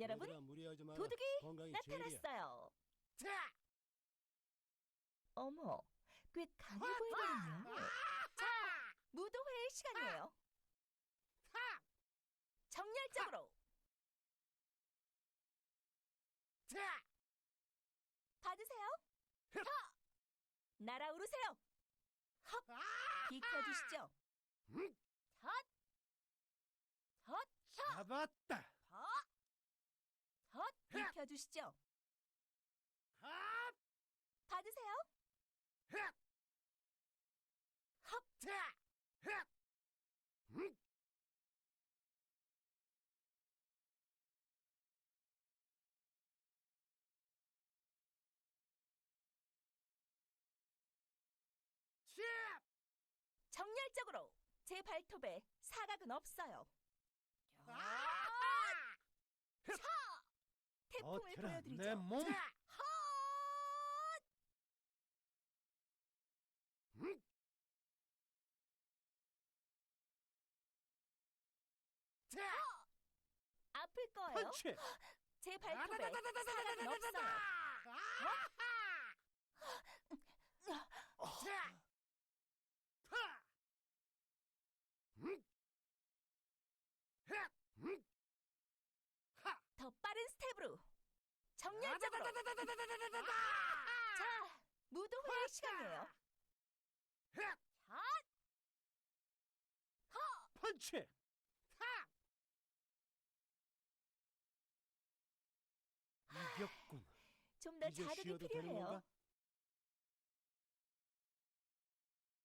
여러분, 얘들아, 무리하지 마라. 도둑이 건강이 제일이야. 나타났어요. 자! 어머, 꽤 강해 보이거든요. 자, 무도회의 시간이에요. 타! 정열적으로 자! 받으세요. 흡! 하! 날아오르세요. 헉! 비켜주시죠. 음, 헛! 헛! 샤! 잡았다. 헛! 헛! 비켜주시죠. 합! 받으세요. 흑! 헉! 음, 칩! 정열적으로 제 발톱에 사각은 없어요. 아! 태풍을 보여드리죠. 내 몸. 자! 헛! 음, 자! 아플 거예요. 펀치. 제 발톱에 사각은 없어요. 자! 타! 음! 흑! 음! 하! 더 빠른 스텝으로 정열적으로 자 무도 회의 시간이에요. 흑! 자, 펀치. 타! 이겼군. 좀 더 이제 자극이 쉬어도 되는 필요해요. 건가?